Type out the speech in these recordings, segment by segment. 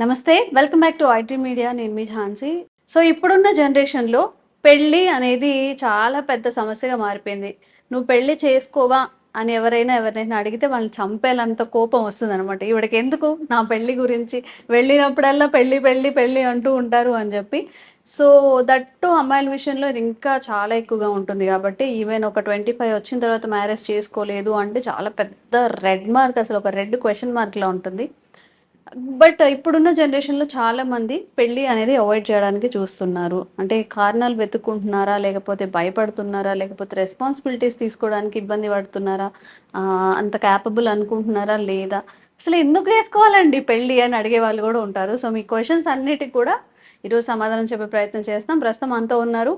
నమస్తే welcome back to IT media నేను మీ ఝాన్సీ. సో ఇప్పుడున్న జనరేషన్లో పెళ్ళి అనేది చాలా పెద్ద సమస్యగా మారిపోయింది. నువ్వు పెళ్ళి చేసుకోవా అని ఎవరైనా ఎవరైనా అడిగితే వాళ్ళని చంపేలంత కోపం వస్తుంది అనమాట ఇవిడికి ఎందుకు నా పెళ్ళి గురించి? వెళ్ళినప్పుడల్లా పెళ్ళి పెళ్ళి పెళ్ళి అంటూ ఉంటారు అని చెప్పి. సో దట్టు అమ్మాయిల విషయంలో ఇది ఇంకా చాలా ఎక్కువగా ఉంటుంది కాబట్టి ఈవెన్ ఒక ట్వంటీ ఫైవ్ వచ్చిన తర్వాత మ్యారేజ్ చేసుకోలేదు అంటే చాలా పెద్ద రెడ్ మార్క్ అసలు ఒక రెడ్ క్వశ్చన్ మార్క్లా ఉంటుంది. బట్ ఇప్పుడున్న జనరేషన్లో చాలా మంది పెళ్ళి అనేది అవాయిడ్ చేయడానికి చూస్తున్నారు. అంటే కారణాలు వెతుక్కుంటున్నారా లేకపోతే భయపడుతున్నారా లేకపోతే రెస్పాన్సిబిలిటీస్ తీసుకోవడానికి ఇబ్బంది పడుతున్నారా అంత క్యాపబుల్ అనుకుంటున్నారా లేదా? అసలు ఎందుకు వేసుకోవాలండి పెళ్ళి అని అడిగే వాళ్ళు కూడా ఉంటారు. సో మీ క్వశ్చన్స్ అన్నిటికి కూడా ఈరోజు సమాధానం చెప్పే ప్రయత్నం చేస్తాం. ప్రస్తుతం అంతా ఉన్నారు.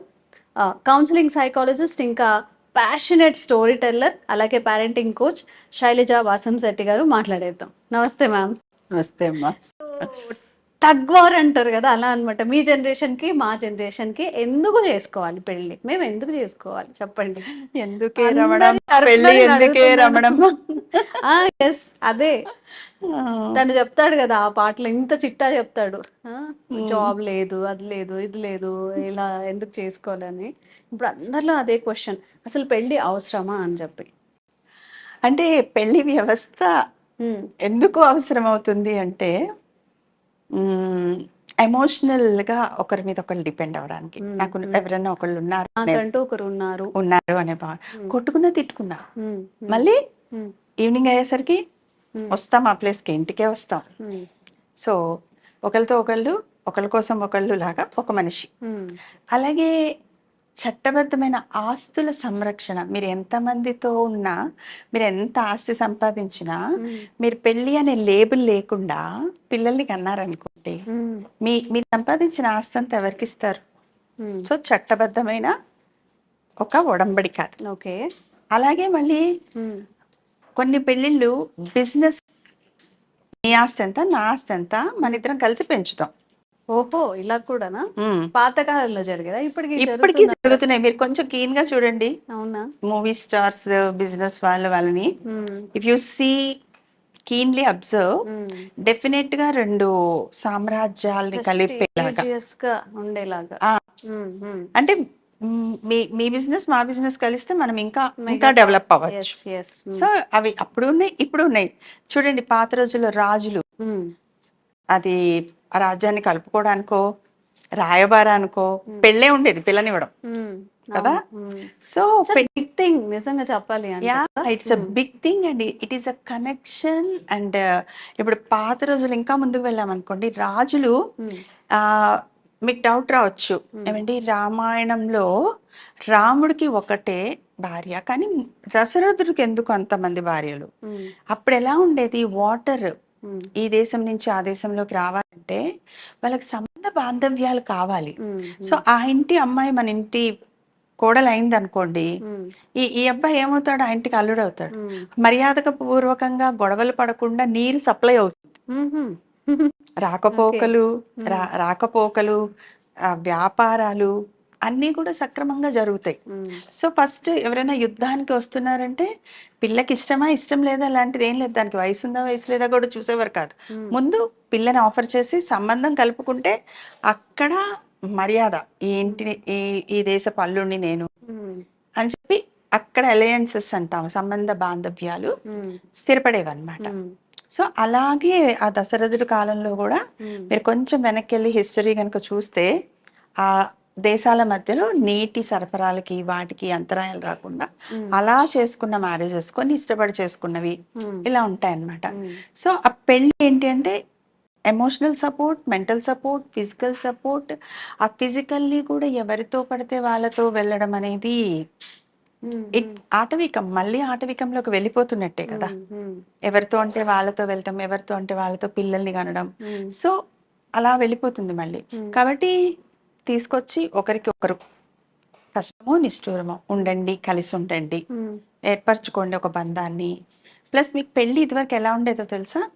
కౌన్సిలింగ్ సైకాలజిస్ట్ ఇంకా ప్యాషనెట్ స్టోరీ టెల్లర్ అలాగే పేరెంటింగ్ కోచ్ శైలజ వాసం శెట్టి గారు మాట్లాడేద్దాం. నమస్తే మ్యామ్. నమస్తే అమ్మా. సో టగ్ వార్ అంటారు కదా అలా అన్నమాట. మీ జనరేషన్కి మా జనరేషన్కి ఎందుకు చేసుకోవాలి పెళ్ళి మేము ఎందుకు చేసుకోవాలి? చెప్పండి. ఎందుకే రమణం? పెళ్ళి ఎందుకే ఎస్ అదే. తను చెప్తాడు కదా ఆ పాటలో ఇంత చిట్టా చెప్తాడు. జాబ్ లేదు అది లేదు ఇది లేదు ఇలా ఎందుకు చేసుకోవాలని. ఇప్పుడు అందరిలో అదే క్వశ్చన్ అసలు పెళ్ళి అవసరమా అని చెప్పి. అంటే పెళ్ళి వ్యవస్థ ఎందుకు అవసరం అవుతుంది అంటే ఎమోషనల్గా ఒకరి మీద ఒకరు డిపెండ్ అవ్వడానికి. మ్మ్, నాకు. ఎవరైనా ఒకళ్ళు ఉన్నారు నాకంటూ ఒకరు ఉన్నారు. ఉన్నారు అనే భావన. కొట్టుకున్నా తిట్టుకున్నా. మళ్ళీ ఈవినింగ్ అయ్యేసరికి. వస్తాం ఆ ప్లేస్కి ఇంటికే వస్తాం. సో ఒకరితో ఒకళ్ళు ఒకరి కోసం ఒకళ్ళు లాగా ఒక మనిషి. అలాగే చట్టబద్ధమైన ఆస్తుల సంరక్షణ. మీరు ఎంతమందితో ఉన్నా మీరు ఎంత ఆస్తి సంపాదించినా మీరు పెళ్ళి అనే లేబుల్ లేకుండా పిల్లల్ని కన్నారనుకోండి ఉమ్, మీ మీరు సంపాదించిన ఆస్తి అంతా ఎవరికి ఇస్తారు. సో చట్టబద్ధమైన ఒక ఒడంబడిక అది ఓకే. అలాగే మళ్ళీ కొన్ని పెళ్ళిళ్ళు బిజినెస్ నీ ఆస్తి ఎంత నా ఆస్తి ఎంత మన ఇద్దరం కలిసి పెంచుతాం. ఓహో ఇలా కూడానా. పాతకాలంలో జరిగేదా? ఇప్పటికి ఇప్పటికీ? జరుగుతున్నాయి. మీరు కొంచెం keen గా చూడండి. అవునా? మూవీ స్టార్స్ బిజినెస్ వాళ్ళ వాళ్ళని. If you see keenly observe. డెఫినెట్గా రెండు సామ్రాజ్యాల్ని కలిపేలాగా ఉండేలాగా. అంటే మ్, మీ బిజినెస్ మా బిజినెస్ కలిస్తే మనం ఇంకా ఇంకా డెవలప్ అవ్వచ్చు. సో అవి అప్పుడు ఉన్నాయి ఇప్పుడు ఉన్నాయి. చూడండి పాత రోజుల్లో రాజులు. అది ఆ రాజ్యాన్ని కలుపుకోవడానికో రాయబారానికో పెళ్ళే ఉండేది పిల్లనివ్వడం. ఉమ్, కదా? ఉమ్. సో బిగ్ థింగ్ నిజంగా చెప్పాలి it's a big thing and it is a connection and ఇప్పుడు పాత రోజులు ఇంకా ముందుకు వెళ్ళామనుకోండి రాజులు మీకు డౌట్ రావచ్చు. ఏమండి? రామాయణంలో రాముడికి ఒకటే భార్య కానీ దశరథుడికి ఎందుకు అంతమంది భార్యలు? అప్పుడు ఎలా ఉండేది? వాటర్ ఈ దేశం నుంచి ఆ దేశంలోకి రావాలంటే వాళ్ళకి సంబంధ బాంధవ్యాలు కావాలి. సో ఆ ఇంటి అమ్మాయి మన ఇంటి కోడలు అయింది అనుకోండి ఈ ఈ అబ్బాయి ఏమవుతాడు? ఆ ఇంటికి అల్లుడు అవుతాడు మర్యాదక పూర్వకంగా గొడవలు పడకుండా నీరు సప్లై అవుతుంది. రాకపోకలు రా రాకపోకలు వ్యాపారాలు అన్నీ కూడా సక్రమంగా జరుగుతాయి. సో ఫస్ట్ ఎవరైనా యుద్ధానికి వస్తున్నారంటే పిల్లకి ఇష్టమా ఇష్టం లేదా అలాంటిది ఏం లేదు. దానికి వయసు ఉందా వయసు లేదా కూడా చూసేవారు కాదు. ముందు పిల్లని ఆఫర్ చేసి సంబంధం కలుపుకుంటే అక్కడ మర్యాద ఈ ఇంటిని ఈ ఈ దేశ పల్లుడిని నేను అని చెప్పి అక్కడ అలయన్సెస్ అంటాం సంబంధ బాంధవ్యాలు స్థిరపడేవన్నమాట. సో అలాగే ఆ దశరథుడి కాలంలో కూడా మీరు కొంచెం వెనక్కి వెళ్ళి హిస్టరీ కనుక చూస్తే ఆ దేశాల మధ్యలో నీటి సరఫరాలకి వాటికి అంతరాయాలు రాకుండా అలా చేసుకున్న మ్యారేజెస్ కొన్ని ఇష్టపడి చేసుకున్నవి ఇలా ఉంటాయన్నమాట. సో ఆ పెళ్ళి ఏంటి అంటే emotional support mental support physical support ఆ ఫిజికల్లీ కూడా ఎవరితో పడితే వాళ్ళతో వెళ్ళడం అనేది ఇట్ ఆటవికం మళ్ళీ ఆటవికంలోకి వెళ్ళిపోతున్నట్టే కదా. ఎవరితో అంటే వాళ్ళతో వెళ్తాం ఎవరితో అంటే వాళ్ళతో పిల్లల్ని కనడం. సో అలా వెళ్ళిపోతుంది మళ్ళీ. కాబట్టి తీసుకొచ్చి ఒకరికి ఒకరు కష్టమో నిష్ఠూరమో ఉండండి కలిసి ఉండండి. ఏర్పరచుకోండి ఒక బంధాన్ని. ప్లస్ మీకు పెళ్ళి ఇదివరకు ఎలా ఉండేదో తెలుసా?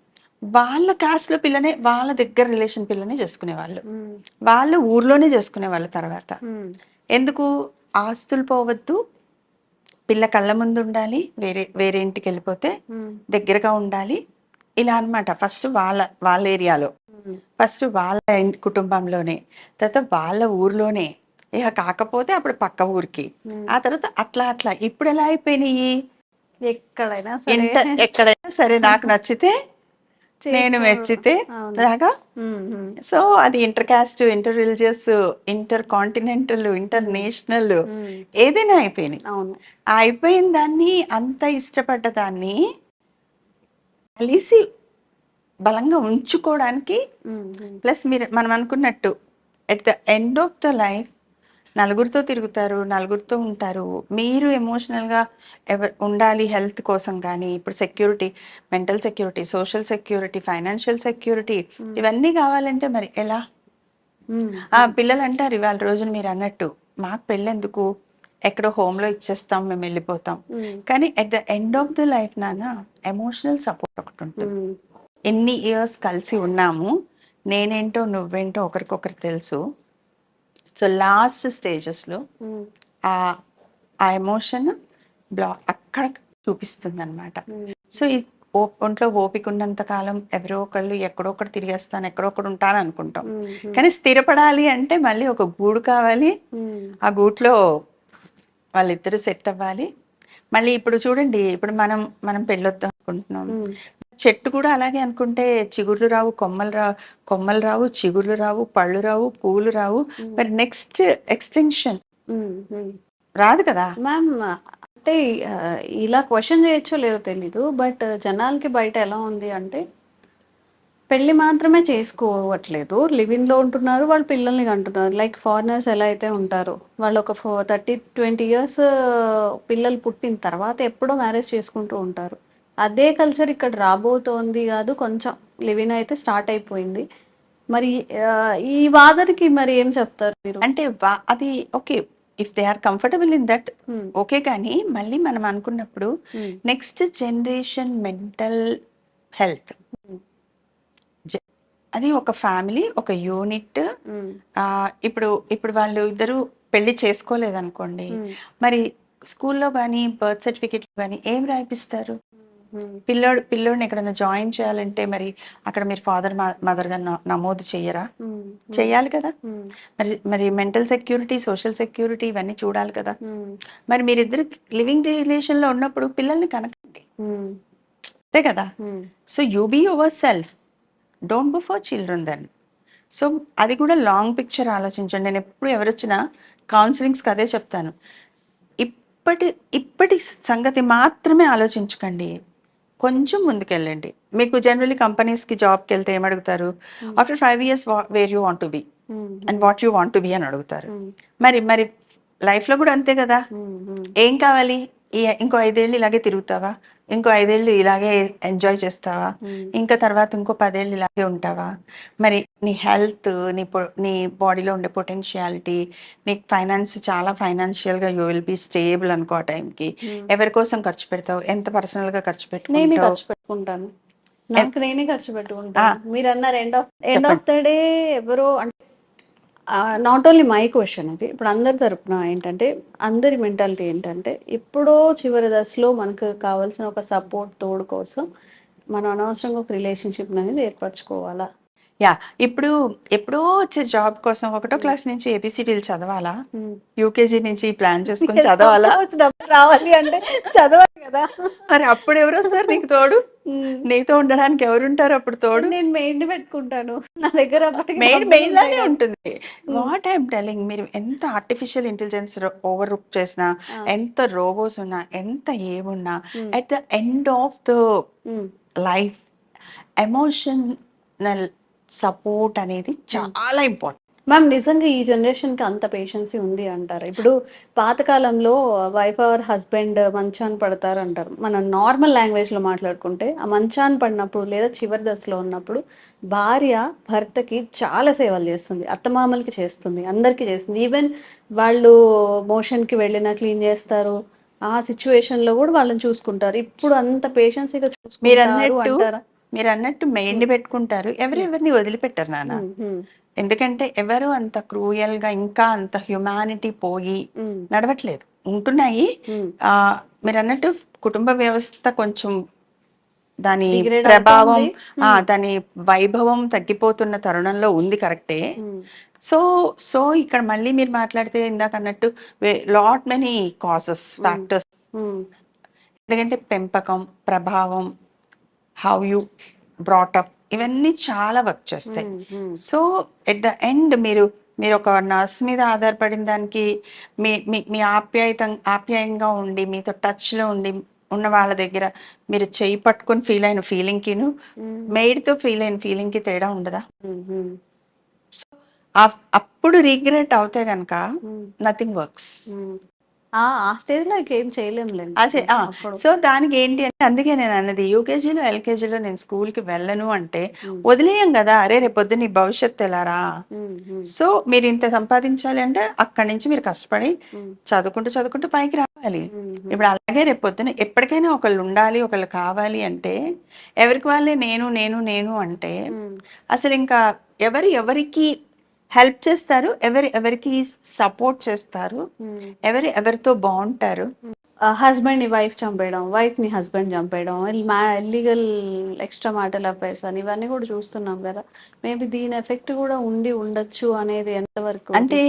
వాళ్ళ కాస్ట్లో పిల్లనే వాళ్ళ దగ్గర రిలేషన్ పిల్లనే చేసుకునేవాళ్ళు. వాళ్ళు ఊర్లోనే చేసుకునేవాళ్ళు తర్వాత. ఎందుకు? ఆస్తులు పోవద్దు. పిల్ల కళ్ళ ముందు ఉండాలి. వేరే వేరే ఇంటికి వెళ్ళిపోతే దగ్గరగా ఉండాలి. ఇలా అన్నమాట. ఫస్ట్ వాళ్ళ వాళ్ళ ఏరియాలో. ఫస్ట్ వాళ్ళ కుటుంబంలోనే తర్వాత వాళ్ళ ఊర్లోనే. ఇక కాకపోతే అప్పుడు పక్క ఊరికి. ఆ తర్వాత అట్లా అట్లా. ఇప్పుడు ఎలా అయిపోయినాయి? ఎక్కడైనా సరే. ఎక్కడైనా సరే నాకు నచ్చితే నేను మెచ్చితే అవును. లాగా ఉమ్, ఉమ్, సో అది inter caste inter religious inter continental international ఏదైనా అయిపోయినాయి. అయిపోయిన దాన్ని అంత ఇష్టపడ్డ దాన్ని కలిసి బలంగా ఉంచుకోవడానికి ప్లస్ మీరు మనం అనుకున్నట్టు at the end of the life నలుగురితో తిరుగుతారు నలుగురితో ఉంటారు. మీరు ఎమోషనల్గా ఎవ ఉండాలి హెల్త్ కోసం కానీ ఇప్పుడు security mental security social security financial security ఇవన్నీ కావాలంటే మరి ఎలా? ఆ పిల్లలు అంటారు ఇవాళ రోజున మీరు అన్నట్టు మాకు పెళ్ళెందుకు? ఎక్కడో హోమ్లో ఇచ్చేస్తాం మేము వెళ్ళిపోతాం. కానీ at the end of the life నాన్న ఎమోషనల్ సపోర్ట్ ఒకటి ఉంటుంది. ఎన్ని ఇయర్స్ కలిసి ఉన్నాము నేనేంటో నువ్వేంటో ఒకరికొకరు తెలుసు. సో లాస్ట్ స్టేజెస్లో ఉమ్, ఆ ఎమోషన్ బ్లా అక్కడ చూపిస్తుంది అనమాట ఉమ్, సో ఈ ఒంట్లో ఓపిక ఉన్నంత కాలం ఎవరో ఒకళ్ళు ఎక్కడో ఒకటి తిరిగేస్తాను ఎక్కడో ఒకటి ఉంటాను అనుకుంటాం. ఉమ్, కానీ స్థిరపడాలి అంటే మళ్ళీ ఒక గూడు కావాలి. ఆ గూట్లో వాళ్ళిద్దరు సెట్ అవ్వాలి. మళ్ళీ ఇప్పుడు చూడండి ఇప్పుడు మనం మనం పెళ్ళొద్దాం అనుకుంటున్నాం. చెట్టు కూడా అలాగే అనుకుంటే చిగుర్లు రావు కొమ్మలు రావు కొమ్మలు రావు చిగుర్లు రావు పళ్ళు రావు పూలు రావు. మరి నెక్స్ట్ ఎక్స్టెన్షన్. రాదు కదా? మ్యామ్ అంటే ఇలా క్వశ్చన్ చేయొచ్చో లేదో తెలీదు బట్ జనాలకి బయట ఎలా ఉంది అంటే పెళ్ళి మాత్రమే చేసుకోవట్లేదు. లివింగ్లో ఉంటున్నారు వాళ్ళు పిల్లల్ని కంటున్నారు. లైక్ ఫారినర్స్ ఎలా అయితే ఉంటారో. వాళ్ళు ఒక ఫో థర్టీ ట్వంటీ ఇయర్స్ పిల్లలు పుట్టిన తర్వాత ఎప్పుడో మ్యారేజ్ చేసుకుంటూ ఉంటారు. అదే కల్చర్ ఇక్కడ రాబోతోంది కాదు కొంచెం లివింగ్ అయితే స్టార్ట్ అయిపోయింది. మరి ఈ వాదనకి మరి ఏం చెప్తారు మీరు? అంటే అది okay if they are comfortable in that Hmm. Okay కానీ మళ్ళీ మనం అనుకున్నప్పుడు Hmm. Next generation mental health Hmm. అది ఒక ఫ్యామిలీ ఒక యూనిట్ ఉమ్, ఇప్పుడు ఇప్పుడు వాళ్ళు ఇద్దరు పెళ్ళి చేసుకోలేదనుకోండి ఉమ్, మరి స్కూల్లో కానీ బర్త్ సర్టిఫికెట్ కానీ ఏం రాయిపిస్తారు? ఉమ్, పిల్లోడు పిల్లోడిని ఎక్కడైనా జాయిన్ చేయాలంటే మరి అక్కడ మీరు ఫాదర్ మదర్గా నమోదు చెయ్యరా? ఉమ్, చెయ్యాలి కదా? మరి మరి మెంటల్ సెక్యూరిటీ సోషల్ సెక్యూరిటీ ఇవన్నీ చూడాలి కదా? మరి మీరిద్దరు లివింగ్ రిలేషన్లో ఉన్నప్పుడు పిల్లల్ని కనకండి అంతే కదా? So you be yourself. Don't go for children then. So అది కూడా లాంగ్ పిక్చర్ ఆలోచించండి. నేను ఎప్పుడు ఎవరొచ్చినా కౌన్సిలింగ్స్కి అదే చెప్తాను. ఇప్పటి ఇప్పటి సంగతి మాత్రమే ఆలోచించకండి. కొంచెం ముందుకెళ్ళండి. మీకు జనరలీ కంపెనీస్కి జాబ్కి వెళ్తే ఏమడుగుతారు? After five years where you want to be and what you want to be అని అడుగుతారు. ఉమ్, మరి మరి లైఫ్లో కూడా అంతే కదా? ఉమ్, ఉమ్, ఏం కావాలి? ఈ ఇంకో ఐదేళ్ళు ఇలాగే తిరుగుతావా? ఇంకో ఐదేళ్ళు ఇలాగే ఎంజాయ్ చేస్తావా? ఇంకా తర్వాత ఇంకో పదేళ్ళు ఇలాగే ఉంటావా? మరి నీ హెల్త్ నీ నీ బాడీలో ఉండే పొటెన్షియాలిటీ నీ ఫైనాన్స్ చాలా ఫైనాన్షియల్గా యూ విల్ బీ స్టేబుల్ అనుకో ఆ టైంకి. ఎవరి కోసం ఖర్చు పెడతావు? ఎంత పర్సనల్గా ఖర్చు పెట్టుకుంటావు? ఖర్చు పెట్టుకుంటాను. నాకు నేనే ఖర్చు పెట్టుకుంటాను. మీరు అన్నారు end of end of the day ఎవరో అంటే నాట్ ఓన్లీ మై క్వశ్చన్ ఇది ఇప్పుడు అందరి తరపున ఏంటంటే అందరి మెంటాలిటీ ఏంటంటే ఎప్పుడో చివరి దశలో మనకు కావాల్సిన ఒక సపోర్ట్ తోడు కోసం మనం అనవసరంగా ఒక రిలేషన్షిప్ అనేది ఏర్పరచుకోవాలా? యా ఇప్పుడు ఎప్పుడో వచ్చే జాబ్ కోసం ఒకటో క్లాస్ నుంచి ఏబిసిడీలు చదవాలా? యూకేజీ నుంచి ప్లాన్ చేసుకుని చదవాలా? రావాలి అంటే చదవాలి కదా. మరి అప్పుడు ఎవరు వస్తారు నీకు తోడు? ఉమ్. నీతో ఉండడానికి ఎవరుంటారు అప్పుడు తోడు? నేను మెయిన్ పెట్టుకుంటాను. నా దగ్గర మెయిన్ మెయిన్ లానే. ఉంటుంది. వాట్ ఐఎమ్ టెలింగ్ మీరు ఎంత ఆర్టిఫిషియల్ ఇంటెలిజెన్స్ ఓవర్ రుక్ చేసినా ఎంత రోబోస్ ఉన్నా ఎంత ఏమున్నా Hmm. At the end of the. Life emotional support అనేది చాలా ఇంపార్టెంట్. మ్యామ్ నిజంగా ఈ జనరేషన్కి అంత పేషెన్సీ ఉంది అంటారు. ఇప్పుడు పాతకాలంలో వైఫ్ ఆర్ హస్బెండ్ మంచాన్ పడతారు అంటారు మన నార్మల్ లాంగ్వేజ్లో మాట్లాడుకుంటే ఆ మంచాన్ పడినప్పుడు లేదా చివరి దశలో ఉన్నప్పుడు భార్య భర్తకి చాలా సేవలు చేస్తుంది. అత్తమామలకి చేస్తుంది అందరికీ చేస్తుంది. ఈవెన్ వాళ్ళు మోషన్కి వెళ్ళినా క్లీన్ చేస్తారు. ఆ సిచ్యువేషన్లో కూడా వాళ్ళని చూసుకుంటారు. ఇప్పుడు అంత పేషెన్సీగా చూసుకుంటారు అంటారా? మీరు అన్నట్టు మెయిన్ని పెట్టుకుంటారు. ఎవరెవరిని వదిలిపెట్టారు నాన్న. ఎందుకంటే ఎవరు అంత క్రూయల్గా ఇంకా అంత హ్యుమానిటీ పోయి నడవట్లేదు. ఉంటున్నాయి. ఆ, మీరు అన్నట్టు కుటుంబ వ్యవస్థ కొంచెం దాని ప్రభావం దాని వైభవం తగ్గిపోతున్న తరుణంలో ఉంది కరెక్టే. సో సో ఇక్కడ మళ్ళీ మీరు మాట్లాడితే ఇందాక అన్నట్టు లాట్ మెనీ కాసెస్ ఫ్యాక్టర్స్. ఎందుకంటే పెంపకం ప్రభావం హౌ యు బ్రాటప్ ఇవన్నీ చాలా వర్క్ చేస్తాయి. సో ఎట్ ద ఎండ్ మీరు మీరు ఒక నర్స్ మీద ఆధారపడిన దానికి మీ మీ ఆప్యాయత ఆప్యాయంగా ఉండి మీతో టచ్లో ఉండి ఉన్న వాళ్ళ దగ్గర మీరు చేయి పట్టుకొని ఫీల్ అయిన ఫీలింగ్కిను ఉమ్, మెయిడ్తో ఫీల్ అయిన ఫీలింగ్కి తేడా ఉండదా? ఉమ్, ఉమ్, ఆ- అప్పుడు రిగ్రెట్ అవుతే కనుక నథింగ్ వర్క్స్. ఆ స్టేజ్లో ఆ, అప్పుడు. సో దానికి ఏంటి అంటే అందుకే నేను అన్నది యూకేజీలో ఎల్కేజీలో నేను స్కూల్కి వెళ్ళను అంటే వదిలేయం కదా అరే రేపు పొద్దున్న నీ భవిష్యత్తు ఎలారా సో మీరు ఇంత సంపాదించాలి అంటే అక్కడి నుంచి మీరు కష్టపడి చదువుకుంటూ చదువుకుంటూ పైకి రావాలి. ఇప్పుడు అలాగే రేపు పొద్దున ఎప్పటికైనా ఒకళ్ళు ఉండాలి ఒకళ్ళు కావాలి అంటే ఎవరికి వాళ్ళే నేను నేను నేను అంటే అసలు ఇంకా ఎవరు ఎవరికి హెల్ప్ చేస్తారు. ఎవరు ఎవరికి సపోర్ట్ చేస్తారు. ఉమ్. ఎవరు ఎవరితో బాగుంటారు. హస్బెండ్ని వైఫ్ చంపేయడం వైఫ్ని హస్బెండ్ చంపేయడం ఇల్లీగల్ ఎక్స్ట్రా మాటల్ అఫైర్స్ అని ఇవన్నీ కూడా చూస్తున్నాం కదా. మేబీ దీని ఎఫెక్ట్ కూడా ఉండి ఉండొచ్చు అనేది ఎంతవరకు అంటే?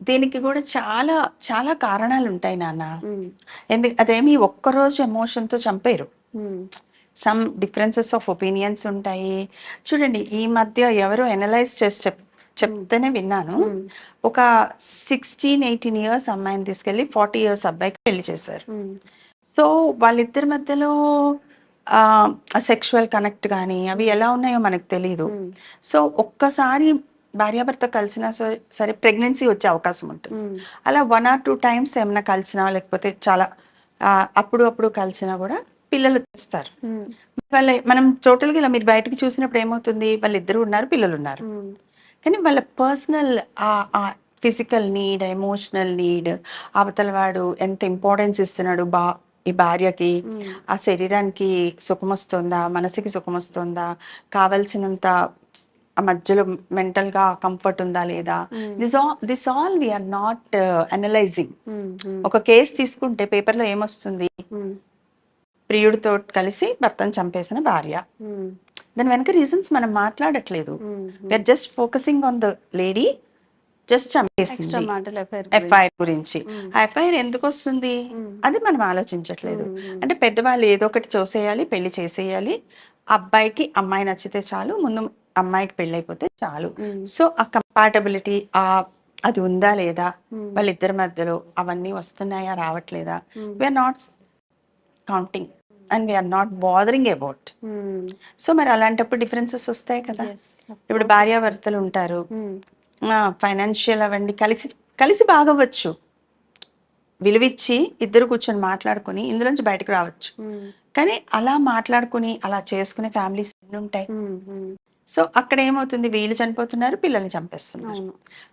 దీనికి కూడా చాలా చాలా కారణాలు ఉంటాయి నాన్న. ఉమ్, ఎందుకు అదేమి ఒక్కరోజు ఎమోషన్తో చంపేరు సమ్ డిఫరెన్సెస్ ఆఫ్ ఒపీనియన్స్ ఉంటాయి. చూడండి ఈ మధ్య ఎవరు ఎనలైజ్ చేసి చెప్ చెప్తేనే విన్నాను. ఒక సిక్స్టీన్ ఎయిటీన్ ఇయర్స్ అమ్మాయిని తీసుకెళ్ళి ఫార్టీ ఇయర్స్ అబ్బాయికి పెళ్ళి చేశారు. సో వాళ్ళిద్దరి మధ్యలో సెక్షువల్ కనెక్ట్ కానీ అవి ఎలా ఉన్నాయో మనకు తెలియదు సో ఒక్కసారి భార్యాభర్త కలిసినా సరే ప్రెగ్నెన్సీ వచ్చే అవకాశం ఉంటుంది. అలా వన్ ఆర్ టూ టైమ్స్ ఏమైనా కలిసినా లేకపోతే చాలా అప్పుడు అప్పుడు కలిసినా కూడా పిల్లలు ఉమ్, వాళ్ళ మనం టోటల్గా ఇలా మీరు బయటకు చూసినప్పుడు ఏమవుతుంది? వాళ్ళిద్దరు ఉన్నారు పిల్లలు ఉన్నారు. కానీ వాళ్ళ పర్సనల్ ఆ ఫిజికల్ నీడ్ ఎమోషనల్ నీడ్ అవతల వాడు ఎంత ఇంపార్టెన్స్ ఇస్తున్నాడు బా ఈ భార్యకి ఆ శరీరానికి సుఖం వస్తుందా మనసుకి సుఖం వస్తుందా కావలసినంత ఆ మధ్యలో మెంటల్గా కంఫర్ట్ ఉందా లేదా? This all this all we are not analysing ఒక కేసు తీసుకుంటే పేపర్లో ఏమొస్తుంది? ప్రియుడితో కలిసి భర్తను చంపేసిన భార్య. దాని వెనక రీజన్స్ మనం మాట్లాడట్లేదు. We are just focusing on the lady just చంపేసింది. ఎఫ్ఐఆర్ గురించి. ఆ ఎఫ్ఐఆర్ ఎందుకు వస్తుంది. అది మనం ఆలోచించట్లేదు. అంటే పెద్దవాళ్ళు ఏదో ఒకటి చూసేయాలి పెళ్ళి చేసేయాలి. అబ్బాయికి అమ్మాయి నచ్చితే చాలు ముందు అమ్మాయికి పెళ్ళి అయిపోతే చాలు సో ఆ కంపాటబిలిటీ ఆ అది ఉందా లేదా? వాళ్ళిద్దరి మధ్యలో అవన్నీ వస్తున్నాయా రావట్లేదా? We are not counting and we are not bothering about so మరి అలాంటప్పుడు డిఫరెన్సెస్ వస్తాయి కదా? ఇప్పుడు. భార్యాభర్తలు ఉంటారు. ఫైనాన్షియల్ అవన్నీ కలిసి కలిసి బాగవచ్చు విలువిచ్చి ఇద్దరు కూర్చొని మాట్లాడుకుని ఇందులోంచి బయటకు రావచ్చు. ఉమ్, కానీ అలా మాట్లాడుకుని అలా చేసుకునే ఫ్యామిలీస్ ఎన్ని ఉంటాయి ఉమ్, సో అక్కడ ఏమవుతుంది? వీళ్ళు చనిపోతున్నారు పిల్లల్ని చంపేస్తున్నారు.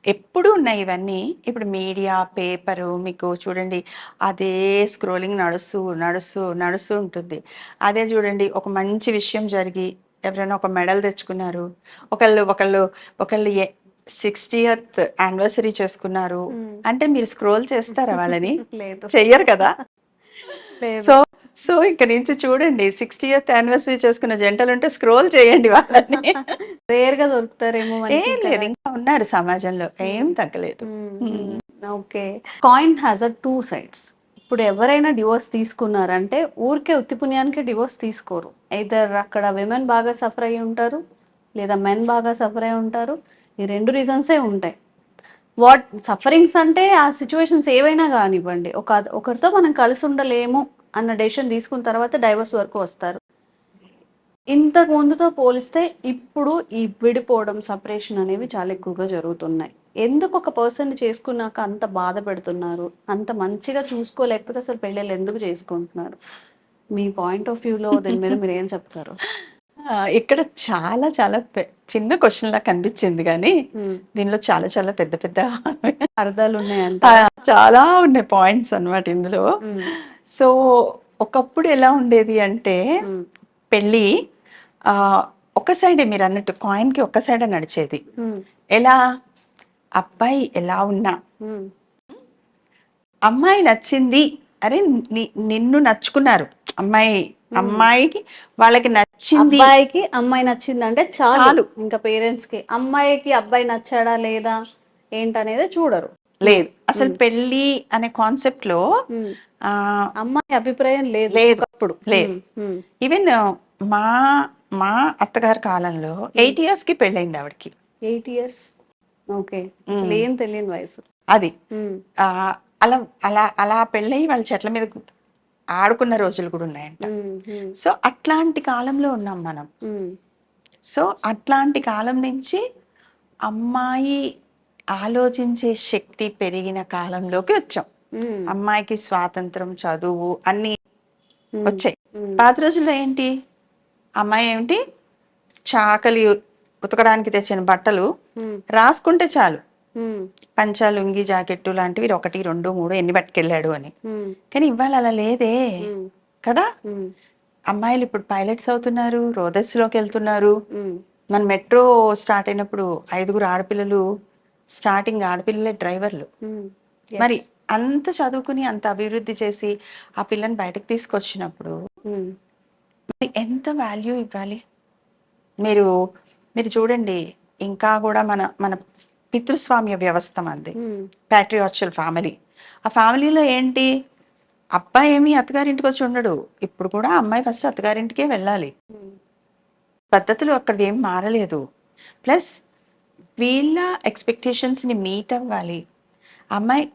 ఎప్పుడు ఉన్నాయి ఇవన్నీ? ఇప్పుడు మీడియా పేపరు మీకు చూడండి అదే స్క్రోలింగ్ నడుస్తూ నడుస్తూ నడుస్తూ ఉంటుంది. అదే చూడండి ఒక మంచి విషయం జరిగి ఎవరైనా ఒక మెడల్ తెచ్చుకున్నారు ఒకళ్ళు ఒకళ్ళు ఒకళ్ళు సిక్స్టీయత్ యానివర్సరీ చేసుకున్నారు. అంటే మీరు స్క్రోల్ చేస్తారా వాళ్ళని? చెయ్యరు కదా? సో సో ఇక నుంచి చూడండి సిక్స్టీయత్ యానివర్సరీ చేసుకున్న జంటలు ఉంటే స్క్రోల్ చేయండి వాళ్ళని. రేర్గా దొరుకుతారేమో ఏం ఇంకా. లేదు ఇంకా ఉన్నారు సమాజంలో ఏం తగ్గలేదు. Okay coin has a two sides ఇప్పుడు ఎవరైనా డివోర్స్ తీసుకున్నారంటే ఊరికే ఉత్తిపుణ్యానికి డివోర్స్ తీసుకోరు. ఇద్దరు అక్కడ విమెన్ బాగా సఫర్ అయి ఉంటారు లేదా మెన్ బాగా సఫర్ అయి ఉంటారు ఈ రెండు రీజన్సే ఉంటాయి. వాట్ సఫరింగ్స్ అంటే ఆ సిచ్యువేషన్స్ ఏవైనా కానివ్వండి ఒక ఒకరితో మనం కలిసి ఉండలేము. అన్న డెసిషన్ తీసుకున్న తర్వాత డైవర్స్ వరకు వస్తారు. ఇంతకు ముందుతో పోలిస్తే ఇప్పుడు ఈ విడిపోవడం సపరేషన్ అనేవి చాలా ఎక్కువగా జరుగుతున్నాయి. ఎందుకు ఒక పర్సన్ చేసుకున్నాక అంత బాధ పెడుతున్నారు? అంత మంచిగా చూసుకోలేకపోతే అసలు పెళ్ళిళ్ళు ఎందుకు చేసుకుంటున్నారు? మీ పాయింట్ ఆఫ్ వ్యూలో దీని మీద మీరు ఏం చెప్తారు? ఇక్కడ చాలా చాలా చిన్న క్వశ్చన్ లా కనిపించింది కానీ దీనిలో చాలా చాలా పెద్ద పెద్ద అర్థాలు ఉన్నాయంట. చాలా ఉన్నాయి పాయింట్స్ అన్నమాట ఇందులో. సో ఒకప్పుడు ఎలా ఉండేది అంటే పెళ్ళి ఆ, ఒక సైడే మీరు అన్నట్టు కాయిన్కి ఒక సైడే నడిచేది. ఎలా? అబ్బాయి ఎలా ఉన్నా. అమ్మాయి నచ్చింది. అరే నిన్ను నచ్చుకున్నారు. అమ్మాయి అమ్మాయికి వాళ్ళకి నచ్చింది. అబ్బాయికి అమ్మాయి నచ్చిందంటే చాలు. చాలు. ఇంకా పేరెంట్స్కి అమ్మాయికి అబ్బాయి నచ్చాడా లేదా ఏంటనేది చూడరు. లేదు. అసలు పెళ్ళి అనే కాన్సెప్ట్లో అమ్మాయి అభిప్రాయం లేదు లేదు. లేదు. ఈవెన్ మా మా అత్తగారి కాలంలో ఎయిట్ ఇయర్స్కి పెళ్ళైంది ఆవిడకి. Eight years? ఓకే. ఏం తెలియని వయసు. అది. అలా అలా అలా పెళ్ళయి వాళ్ళ చెట్ల మీద ఆడుకున్న రోజులు కూడా ఉన్నాయంట. సో అట్లాంటి కాలంలో ఉన్నాం మనం. సో అట్లాంటి కాలం నుంచి అమ్మాయి ఆలోచించే శక్తి పెరిగిన కాలంలోకి వచ్చాం. అమ్మాయికి స్వాతంత్రం చదువు అన్ని. వచ్చాయి. పాత రోజుల్లో ఏంటి అమ్మాయి ఏమిటి చాకలి ఉతకడానికి తెచ్చిన బట్టలు. రాసుకుంటే చాలు ఉమ్. పంచ లుంగి జాకెట్టు లాంటివి ఒకటి రెండు మూడు ఎన్ని పట్టుకెళ్ళాడు అని. కానీ ఇవాళ అలా లేదే. కదా. అమ్మాయిలు ఇప్పుడు పైలట్స్ అవుతున్నారు రోదస్లోకి వెళ్తున్నారు. మన మెట్రో స్టార్ట్ అయినప్పుడు ఐదుగురు ఆడపిల్లలు స్టార్టింగ్ ఆడపిల్లలే డ్రైవర్లు. Yes. మరి అంత చదువుకుని అంత అభివృద్ధి చేసి ఆ పిల్లని బయటకు తీసుకొచ్చినప్పుడు ఉమ్. మరి ఎంత వాల్యూ ఇవ్వాలి మీరు మీరు చూడండి ఇంకా కూడా మన మన పితృస్వామ్య వ్యవస్థ మంది ఉమ్. ప్యాట్రియార్చల్ ఫ్యామిలీ ఆ ఫ్యామిలీలో ఏంటి అబ్బాయి ఏమి అత్తగారింటికి వచ్చి ఉండడు ఇప్పుడు కూడా అమ్మాయి ఫస్ట్ అత్తగారింటికే వెళ్ళాలి ఉమ్. పద్ధతులు అక్కడ ఏం మారలేదు ప్లస్ వీళ్ళ ఎక్స్పెక్టేషన్స్ని మీట్ అవ్వాలి అమ్మాయి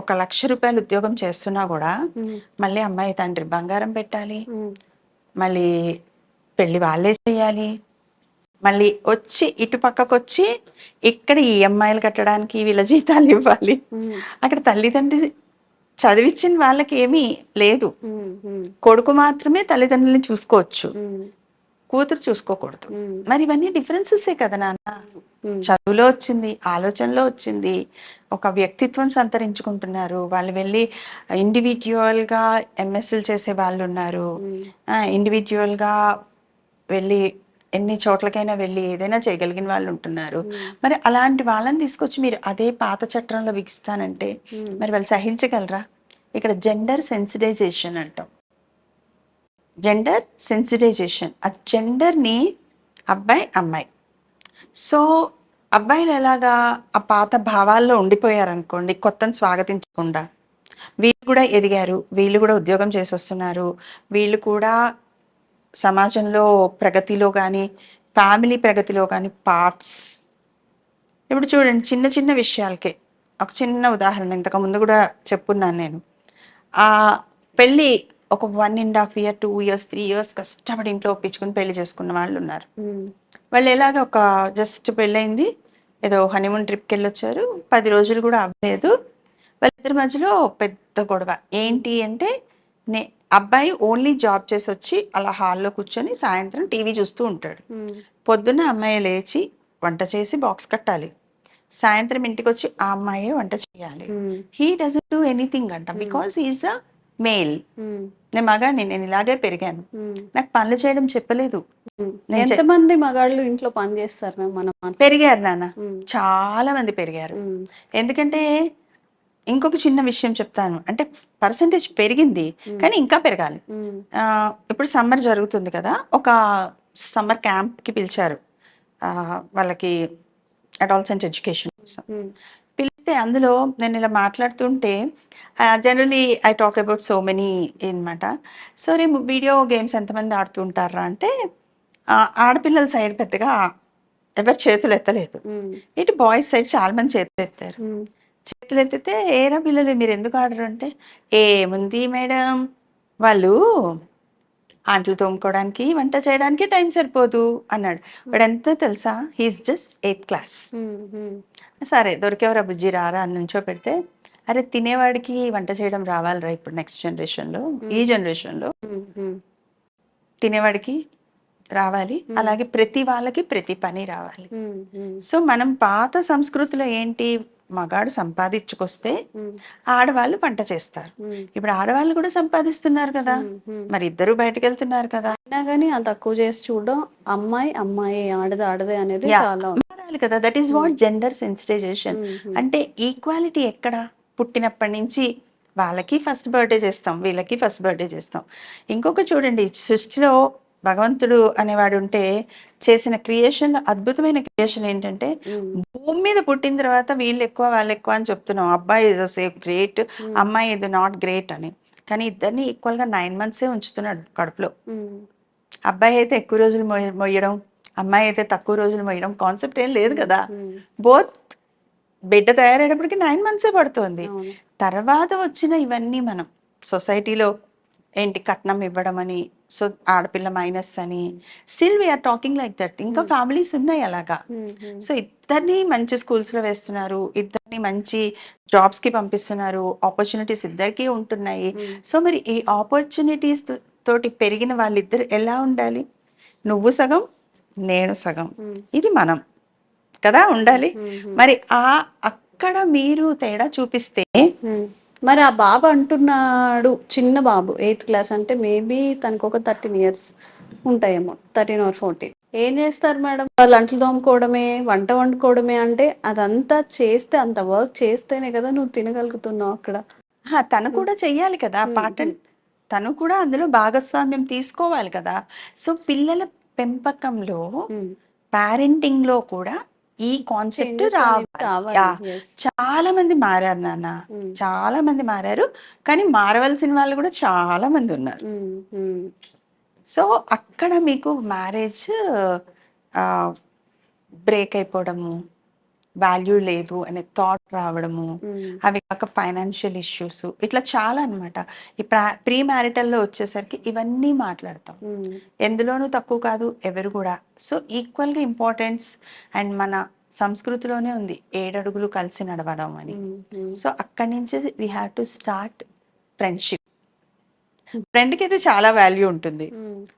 ఒక లక్ష రూపాయలు ఉద్యోగం చేస్తున్నా కూడా. మళ్ళీ అమ్మాయి తండ్రి బంగారం పెట్టాలి. మళ్ళీ పెళ్ళి వాళ్ళే చేయాలి మళ్ళీ వచ్చి ఇటు పక్కకు వచ్చి ఇక్కడ ఈ అమ్మాయిలు కట్టడానికి వీళ్ళ జీతాలు ఇవ్వాలి. అక్కడ తల్లిదండ్రి చదివించిన వాళ్ళకి ఏమీ లేదు. కొడుకు మాత్రమే తల్లిదండ్రులని చూసుకోవచ్చు. కూతురు చూసుకోకూడదు. మరి ఇవన్నీ డిఫరెన్సెసే కదా నాన్న. చదువులో వచ్చింది ఆలోచనలో వచ్చింది ఒక వ్యక్తిత్వం సంతరించుకుంటున్నారు వాళ్ళు వెళ్ళి ఇండివిజువల్గా ఎంఎస్ఎల్ చేసే వాళ్ళు ఉన్నారు. ఇండివిజువల్గా వెళ్ళి ఎన్ని చోట్లకైనా వెళ్ళి ఏదైనా చేయగలిగిన వాళ్ళు ఉంటున్నారు. మరి అలాంటి వాళ్ళని తీసుకొచ్చి మీరు అదే పాత చట్రంలో బిగిస్తానంటే ఉమ్. మరి వాళ్ళు సహించగలరా ఇక్కడ జెండర్ సెన్సిటైజేషన్ అంటాం జెండర్ సెన్సిటైజేషన్ ఆ జెండర్ని అబ్బాయి అమ్మాయి. సో అబ్బాయిలు ఎలాగా ఆ పాత భావాల్లో ఉండిపోయారనుకోండి కొత్తను స్వాగతించకుండా. వీళ్ళు కూడా ఎదిగారు వీళ్ళు కూడా ఉద్యోగం చేసి వస్తున్నారు వీళ్ళు కూడా సమాజంలో ప్రగతిలో కానీ ఫ్యామిలీ ప్రగతిలో కానీ పార్ట్స్. ఇప్పుడు చూడండి చిన్న చిన్న విషయాలకే. ఒక చిన్న ఉదాహరణ ఇంతకు ముందు కూడా చెప్పున్నాను నేను. ఆ పెళ్ళి ఒక one and half year two years three years కష్టపడి ఇంట్లో ఒప్పించుకుని పెళ్ళి చేసుకున్న వాళ్ళు ఉన్నారు. వాళ్ళు ఎలాగ ఒక జస్ట్ పెళ్ళయింది. ఏదో హనీమూన్ ట్రిప్కి వెళ్ళొచ్చారు. పది రోజులు కూడా అవ్వలేదు. వాళ్ళిద్దరి మధ్యలో పెద్ద గొడవ. ఏంటి అంటే నే అబ్బాయి ఓన్లీ జాబ్ చేసి వచ్చి అలా హాల్లో కూర్చొని సాయంత్రం టీవీ చూస్తూ ఉంటాడు. పొద్దున్న అమ్మాయి లేచి వంట చేసి బాక్స్ కట్టాలి. సాయంత్రం ఇంటికి వచ్చి ఆ అమ్మాయే వంట చేయాలి. హీ డజన్ డూ ఎనీథింగ్ అంట. Because is a male. నేను మగాడిని నేను ఇలాగే పెరిగాను. నాకు పనులు చేయడం చెప్పలేదు ఎంతమంది మగాళ్ళు ఇంట్లో పని చేస్తారు మనం? పెరిగారు నాన్న. చాలా మంది పెరిగారు. ఎందుకంటే ఇంకొక చిన్న విషయం చెప్తాను అంటే పర్సంటేజ్ పెరిగింది కానీ ఇంకా పెరగాలి ఇప్పుడు సమ్మర్ జరుగుతుంది కదా ఒక సమ్మర్ క్యాంప్కి పిలిచారు ఆ, వాళ్ళకి అడాల్సెంట్ ఎడ్యుకేషన్ కోసం. పిలిస్తే అందులో నేను ఇలా మాట్లాడుతుంటే generally I talk about so many అనమాట సో రేపు వీడియో గేమ్స్ ఎంతమంది ఆడుతుంటారా అంటే ఆడపిల్లల సైడ్ పెద్దగా ఎవరు చేతులు ఎత్తలేదు. ఇటు బాయ్స్ సైడ్ చాలా మంది చేతులు ఎత్తారు. చేతులు ఎత్తితే ఏరా పిల్లలు మీరు ఎందుకు ఆడరు అంటే ఏముంది మేడం? వాళ్ళు ఆంట్లు తోముకోవడానికి వంట చేయడానికి టైం సరిపోదు అన్నాడు. వాడు ఎంత తెలుసా? He's just eighth class. సరే దొరికేవరా బుజ్జి రారా అని నుంచో పెడితే అరే తినేవాడికి వంట చేయడం రావాలిరా ఇప్పుడు నెక్స్ట్ జనరేషన్లో ఈ జనరేషన్లో. తినేవాడికి రావాలి. అలాగే ప్రతి వాళ్ళకి ప్రతి పని రావాలి. సో మనం పాత సంస్కృతిలో ఏంటి? మగాడు సంపాదించుకొస్తే. ఆడవాళ్ళు వంట చేస్తారు. ఇప్పుడు ఆడవాళ్ళు కూడా సంపాదిస్తున్నారు కదా. మరి ఇద్దరు బయటకు వెళ్తున్నారు కదా. అయినా కానీ ఆ తక్కువ చేసి చూడడం అమ్మాయి అమ్మాయి ఆడది ఆడదే అనేది. చాలా కదా. That is what gender sensitization. అంటే ఈక్వాలిటీ ఎక్కడ? పుట్టినప్పటి నుంచి వాళ్ళకి ఫస్ట్ బర్త్డే చేస్తాం వీళ్ళకి ఫస్ట్ బర్త్డే చేస్తాం. ఇంకొక చూడండి సృష్టిలో భగవంతుడు అనేవాడు ఉంటే చేసిన క్రియేషన్ అద్భుతమైన క్రియేషన్ ఏంటంటే భూమి మీద పుట్టిన తర్వాత వీళ్ళు ఎక్కువ వాళ్ళు ఎక్కువ అని చెప్తున్నాం. అబ్బాయి ఇస్ సే గ్రేట్ అమ్మాయి ఇది నాట్ గ్రేట్ అని. కానీ ఇద్దరిని ఈక్వల్గా నైన్ మంత్సే ఉంచుతున్నాడు కడుపులో. అబ్బాయి అయితే ఎక్కువ రోజులు మొయ్య- మొయ్యడం అమ్మాయి అయితే తక్కువ రోజులు మొయ్యడం కాన్సెప్ట్ ఏం లేదు కదా. బోత్ బిడ్డ తయారయ్యేటప్పటికి నైన్ మంత్సే పడుతుంది. తర్వాత వచ్చిన ఇవన్నీ మనం సొసైటీలో ఏంటి కట్నం ఇవ్వడం అని సో ఆడపిల్ల మైనస్ అని still we are talking like that ఇంకా ఫ్యామిలీస్ ఉన్నాయి అలాగా. సో ఇద్దరిని మంచి schools లో వేస్తున్నారు ఇద్దరిని మంచి jobs కి పంపిస్తున్నారు ఆపర్చునిటీస్ ఇద్దరికి ఉంటున్నాయి. సో మరి ఈ ఆపర్చునిటీస్ తోటి పెరిగిన వాళ్ళిద్దరు ఎలా ఉండాలి? నువ్వు సగం నేను సగం. ఇది మనం. కదా ఉండాలి. మరి ఆ అక్కడ మీరు తేడా చూపిస్తే మరి ఆ బాబు అంటున్నాడు చిన్న బాబు ఎయిత్ క్లాస్ అంటే మేబీ తనకు ఒక థర్టీన్ ఇయర్స్ ఉంటాయేమో థర్టీన్ ఆర్ ఫోర్టీన్. ఏం చేస్తారు మేడం? వాళ్ళు అంట్లు తోముకోవడమే వంట వండుకోవడమే అంటే అదంతా చేస్తే అంత వర్క్ చేస్తేనే కదా నువ్వు తినగలుగుతున్నావు అక్కడ. తను కూడా చెయ్యాలి కదా. పాట తను కూడా అందులో భాగస్వామ్యం తీసుకోవాలి కదా. సో పిల్లల పెంపకంలో parenting లో కూడా ఈ కాన్సెప్ట్ రావాలి. చాలా మంది మారారు నాన్న. Mm. చాలా మంది మారారు. కానీ మారవలసిన వాళ్ళు కూడా చాలా మంది ఉన్నారు. ఉమ్, ఉమ్, సో అక్కడ మీకు మ్యారేజ్ బ్రేక్ అయిపోవడము వాల్యూ లేదు అనే థాట్ రావడము అవి కాక ఫైనాన్షియల్ ఇష్యూస్ ఇట్లా చాలా అన్నమాట. ఈ ప్రీ మ్యారిటల్లో వచ్చేసరికి ఇవన్నీ మాట్లాడతాం. ఎందులోనూ తక్కువ కాదు ఎవరు కూడా. సో ఈక్వల్గా ఇంపార్టెన్స్ అండ్ మన సంస్కృతిలోనే ఉంది ఏడడుగులు కలిసి నడవడం అని. సో అక్కడి నుంచి we have to start friendship ఫ్రెండ్కి అయితే చాలా వాల్యూ ఉంటుంది.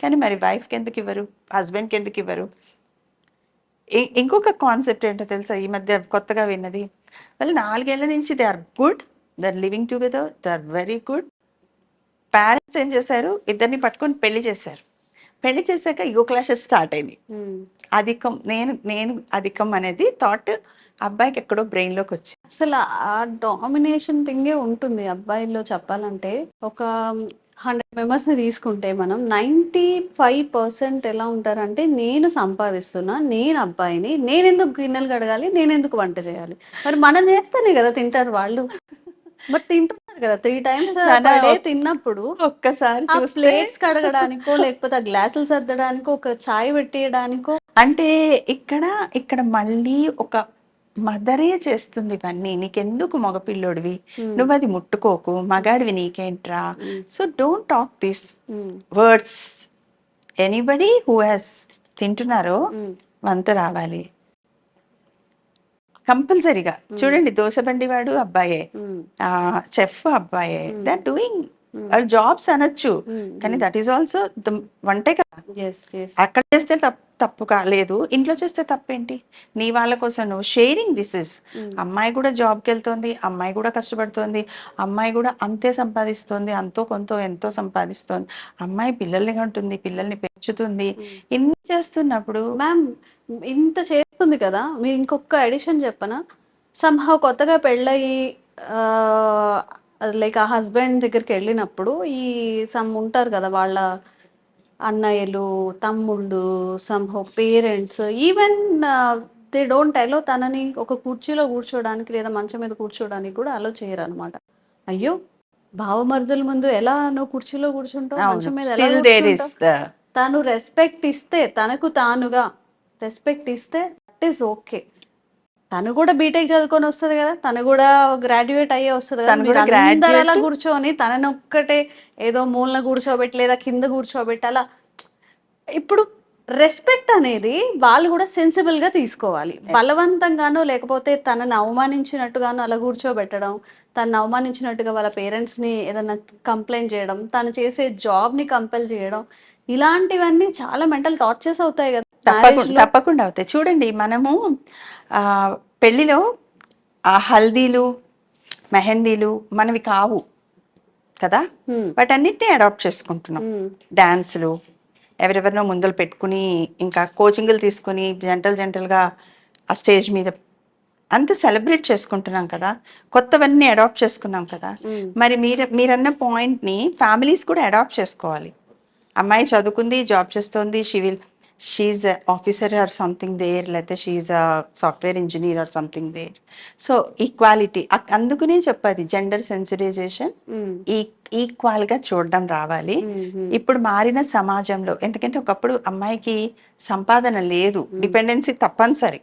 కానీ మరి వైఫ్కి ఎందుకు ఇవ్వరు? హస్బెండ్కి ఎందుకు ఇవ్వరు? ఇంకొక కాన్సెప్ట్ ఏంటో తెలుసా? ఈ మధ్య కొత్తగా విన్నది. వాళ్ళు నాలుగేళ్ళ నుంచి they are good they are living together they are very good. Parents ఏం చేశారు? ఇద్దరిని పట్టుకొని పెళ్ళి చేశారు. పెళ్ళి చేశాక యుగ క్లాషెస్ స్టార్ట్ అయినాయి. ఉమ్. అధికం నేను నేను అధికం అనేది థాట్ అబ్బాయికి ఎక్కడో brain లోకి వచ్చింది అసలు ఆ డామినేషన్ థింగే ఉంటుంది అబ్బాయిల్లో చెప్పాలంటే. ఒక హండ్రెడ్ మెంబర్స్ని తీసుకుంటే మనం నైంటీ ఫైవ్ పర్సెంట్ ఎలా ఉంటారంటే నేను సంపాదిస్తున్నా నేను అబ్బాయిని నేను ఎందుకు గిన్నెలు కడగాలి నేను ఎందుకు వంట చేయాలి? మరి మనం చేస్తేనే కదా తింటారు వాళ్ళు. మరి తింటున్నారు కదా. త్రీ టైమ్స్ డే తిన్నప్పుడు ఒక్కసారి ప్లేట్స్ కడగడానికో లేకపోతే ఆ గ్లాసులు సర్దడానికో ఒక చాయ్ పెట్టేయడానికో అంటే ఇక్కడ ఇక్కడ మళ్ళీ ఒక మదరే చేస్తుంది ఇవన్నీ. నీకెందుకు మగపిల్లోడివి. నువ్వు అది ముట్టుకోకు. మగాడివి నీకేంట్రా. So don't talk this words. Anybody who has తింటున్నారో వంత రావాలి. కంపల్సరీగా. చూడండి దోశ బండి వాడు అబ్బాయే చెఫ్ అబ్బాయే. దే ఆర్ డూయింగ్ జాబ్స్ అనొచ్చు. ఉమ్, కానీ దట్ ఈస్ ఆల్సో వంటే కదా. అక్కడ చేస్తే తప్పు కాలేదు. ఇంట్లో చేస్తే తప్పేంటి? నీ వాళ్ళ కోసం నువ్వు షేరింగ్ దిస్ ఇస్. అమ్మాయి కూడా జాబ్కి వెళ్తుంది అమ్మాయి కూడా కష్టపడుతోంది అమ్మాయి కూడా అంతే సంపాదిస్తుంది అంతో కొంత ఎంతో సంపాదిస్తోంది. అమ్మాయి పిల్లల్ని కంటుంది పిల్లల్ని పెంచుతుంది. ఇన్ని చేస్తున్నప్పుడు మ్యామ్ ఇంత చేస్తుంది కదా. మీరు ఇంకొక ఎడిషన్ చెప్పనా? సంహవ్ కొత్తగా పెళ్ళయి లైక్ ఆ హస్బెండ్ దగ్గరికి వెళ్ళినప్పుడు ఈ సమ్ ఉంటారు కదా వాళ్ళ అన్నయ్యలు తమ్ముళ్ళు somehow parents even they don't allow తనని ఒక కుర్చీలో కూర్చోడానికి లేదా మంచం మీద కూర్చోడానికి కూడా అలో చేయరు అనమాట అయ్యో బావమరుదుల ముందు ఎలా నువ్వు కుర్చీలో కూర్చుంటావు మంచం మీద ఎలా కూర్చుంటావు? తను రెస్పెక్ట్ ఇస్తే తనకు తానుగా రెస్పెక్ట్ ఇస్తే దట్ ఈస్ ఓకే తను కూడా బీటెక్ చదువుకొని వస్తుంది కదా తను కూడా గ్రాడ్యుయేట్ అయ్యే వస్తుంది కదా అందరు అలా. కూర్చొని తనని ఒక్కటే ఏదో మూలన కూర్చోబెట్టి లేదా కింద కూర్చోబెట్టి అలా ఇప్పుడు రెస్పెక్ట్ అనేది వాళ్ళు కూడా సెన్సిబుల్గా తీసుకోవాలి బలవంతంగానో లేకపోతే తనని అవమానించినట్టుగానో అలా కూర్చోబెట్టడం తనని అవమానించినట్టుగా వాళ్ళ పేరెంట్స్ని ఏదైనా కంప్లైంట్ చేయడం తను చేసే జాబ్ని కంపెల్ చేయడం ఇలాంటివన్నీ చాలా మెంటల్ టార్చర్స్ అవుతాయి కదా తప్పకుండా తప్పకుండా అవుతాయి. చూడండి మనము ఆ పెళ్ళిలో ఆ హల్దీలు మెహందీలు మనవి కావు కదా? వాటన్నిటిని అడాప్ట్ చేసుకుంటున్నాం. డాన్సులు ఎవరెవరినో ముందలు పెట్టుకుని ఇంకా కోచింగ్లు తీసుకుని జంటలు జంటలుగా ఆ స్టేజ్ మీద అంత సెలబ్రేట్ చేసుకుంటున్నాం కదా? కొత్తవన్నీ అడాప్ట్ చేసుకున్నాం కదా? మరి మీరు మీరన్న పాయింట్ని ఫ్యామిలీస్ కూడా అడాప్ట్ చేసుకోవాలి. అమ్మాయి చదువుకుంది జాబ్ చేస్తుంది she will she officer or something there లేకపోతే she software engineer or something there so equality అందుకనే చెప్పాది జెండర్ సెన్సిటైజేషన్ ఈ ఈక్వల్గా చూడడం రావాలి. ఇప్పుడు మారిన సమాజంలో ఎందుకంటే ఒకప్పుడు అమ్మాయికి సంపాదన లేదు. డిపెండెన్సీ తప్పనిసరి.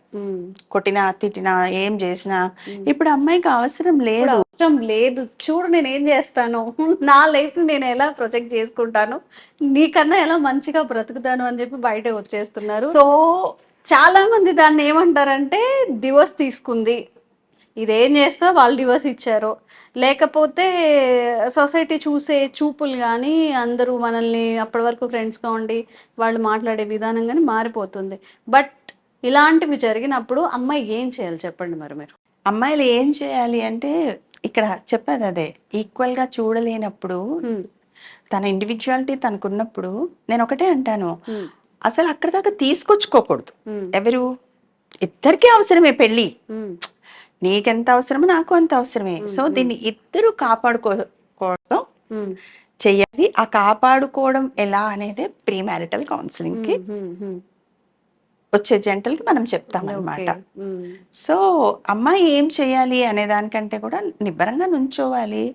కొట్టినా తిట్టినా ఏం చేసినా ఇప్పుడు అమ్మాయికి అవసరం లేదు. అవసరం లేదు. చూడు నేను ఏం చేస్తాను? నా లైఫ్ నేను ఎలా ప్రొజెక్ట్ చేసుకుంటాను? నీకన్నా ఎలా మంచిగా బ్రతుకుతాను అని చెప్పి బయట వచ్చేస్తున్నారు. సో చాలా మంది దాన్ని ఏమంటారంటే డివోర్స్ తీసుకుంది. ఇదేం చేస్తా వాళ్ళు డివోర్స్ ఇచ్చారు లేకపోతే సొసైటీ చూసే చూపులు కానీ అందరూ మనల్ని అప్పటి వరకు ఫ్రెండ్స్గా ఉండి వాళ్ళు మాట్లాడే విధానం కానీ మారిపోతుంది బట్ ఇలాంటివి జరిగినప్పుడు అమ్మాయి ఏం చేయాలి చెప్పండి మరి మీరు అమ్మాయిలు ఏం చేయాలి అంటే ఇక్కడ చెప్పేది అదే ఈక్వల్గా చూడలేనప్పుడు. తన ఇండివిజువాలిటీ తనకున్నప్పుడు నేను ఒకటే అంటాను. అసలు అక్కడ దాకా తీసుకొచ్చుకోకూడదు. ఎవరు ఇద్దరికీ అవసరమే పెళ్ళి. నీకెంత అవసరమో నాకు అంత అవసరమే సో దీన్ని ఇద్దరు కాపాడుకోవడం. చెయ్యాలి ఆ కాపాడుకోవడం ఎలా అనేది ప్రీ మ్యారిటల్ కౌన్సిలింగ్కి. వచ్చే జంటలకి మనం చెప్తాం. అనమాట. సో అమ్మాయి ఏం చేయాలి అనే దానికంటే కూడా నిబ్బరంగా నుంచోవాలి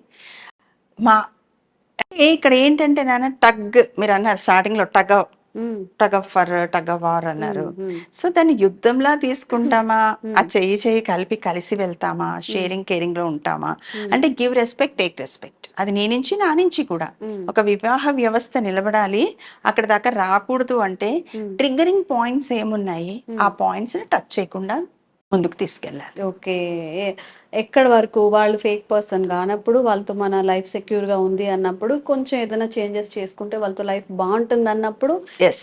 మా ఇక్కడ ఏంటంటే నాన్న టగ్ మీరు అన్నారు స్టార్టింగ్లో tug. Tug of for tug of war అన్నారు. Hmm. సో దాన్ని యుద్ధంలా తీసుకుంటామా? ఆ చెయ్యి చెయ్యి కలిపి కలిసి వెళ్తామా? షేరింగ్ కేరింగ్లో ఉంటామా అంటే గివ్ రెస్పెక్ట్ టేక్ రెస్పెక్ట్. అది నీ నుంచి నా నుంచి కూడా. Hmm. ఒక వివాహ వ్యవస్థ నిలబడాలి. అక్కడ దాకా రాకూడదు అంటే Hmm. ట్రిగ్గరింగ్ పాయింట్స్ ఏమున్నాయి? ఆ పాయింట్స్ టచ్ చేయకుండా ముందుకు తీసుకెళ్ళాలి. ఓకే. ఎక్కడి వరకు వాళ్ళు ఫేక్ పర్సన్ కానప్పుడు వాళ్ళతో మన లైఫ్ సెక్యూర్గా ఉంది అన్నప్పుడు కొంచెం ఏదైనా చేంజెస్ చేసుకుంటే వాళ్ళతో లైఫ్ బాగుంటుంది అన్నప్పుడు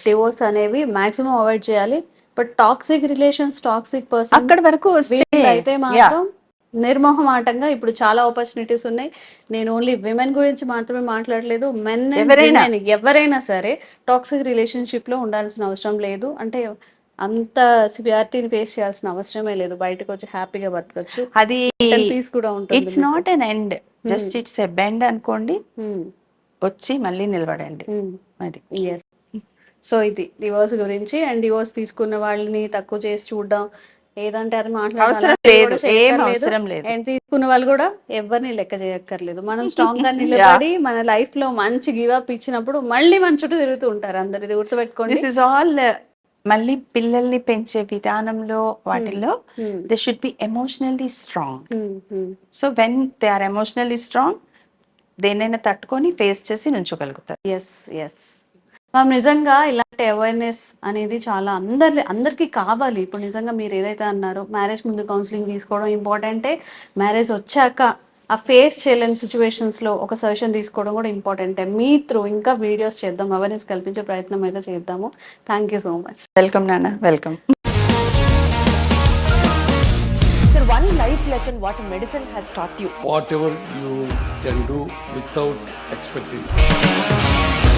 డివోర్స్ అనేవి మాక్సిమం అవాయిడ్ చేయాలి. But toxic relations toxic person అక్కడ వరకు వస్తే అయితే. మాత్రం నిర్మోహమాటంగా ఇప్పుడు చాలా ఆపర్చునిటీస్ ఉన్నాయి. నేను ఓన్లీ విమెన్ గురించి మాత్రమే మాట్లాడలేదు. మెన్. ఎవరైనా సరే టాక్సిక్ రిలేషన్షిప్లో ఉండాల్సిన అవసరం లేదు. అంటే అంత సివియారిటీని ఫేస్ చేయాల్సిన అవసరమే లేదు. బయటకు వచ్చి హ్యాపీగా బతకచ్చు. అది పీస్ కూడా ఉంటుంది it's not an end just it's a bend అనుకోండి వచ్చి మళ్ళీ నిలబడండి. అది. ఎస్ సో ఇది డివోర్స్ గురించి అండ్ డివోర్స్ తీసుకున్న వాళ్ళని తక్కువ చేసి చూడడం. ఏదంటే అది మాట్లాడాలి. అండ్ తీసుకున్న వాళ్ళు కూడా ఎవరిని లెక్క చేయక్కర్లేదు. మనం స్ట్రాంగ్గా నిలబడి మన లైఫ్లో మంచి గివ్ అప్ ఇచ్చినప్పుడు మళ్ళీ మన చుట్టూ తిరుగుతూ ఉంటారు. అందరు ఇది గుర్తుపెట్టుకోండి దిస్ ఇస్ ఆల్ మళ్ళీ పిల్లల్ని పెంచే విధానంలో వాటిల్లో. They should be emotionally strong. So when they are emotionally strong దేన్నైనా తట్టుకొని ఫేస్ చేసి నుంచోగలుగుతారు. ఎస్ ఎస్ మ్యామ్ నిజంగా ఇలాంటి అవేర్నెస్ అనేది చాలా అందరి అందరికీ కావాలి. ఇప్పుడు నిజంగా మీరు ఏదైతే అన్నారో మ్యారేజ్ ముందు కౌన్సిలింగ్ తీసుకోవడం ఇంపార్టెంటే మ్యారేజ్ వచ్చాక ఆ ఫేస్ చేయలేని సిచ్యువేషన్స్లో ఒక సజెషన్ తీసుకోవడం కూడా ఇంపార్టెంటే మీ త్రూ ఇంకా వీడియోస్ చేద్దాం. అవేర్నెస్ కల్పించే ప్రయత్నం అయితే చేద్దాము. Thank you so much welcome నాన్న welcome Sir, one life lesson what medicine has taught you. whatever you can do without expecting.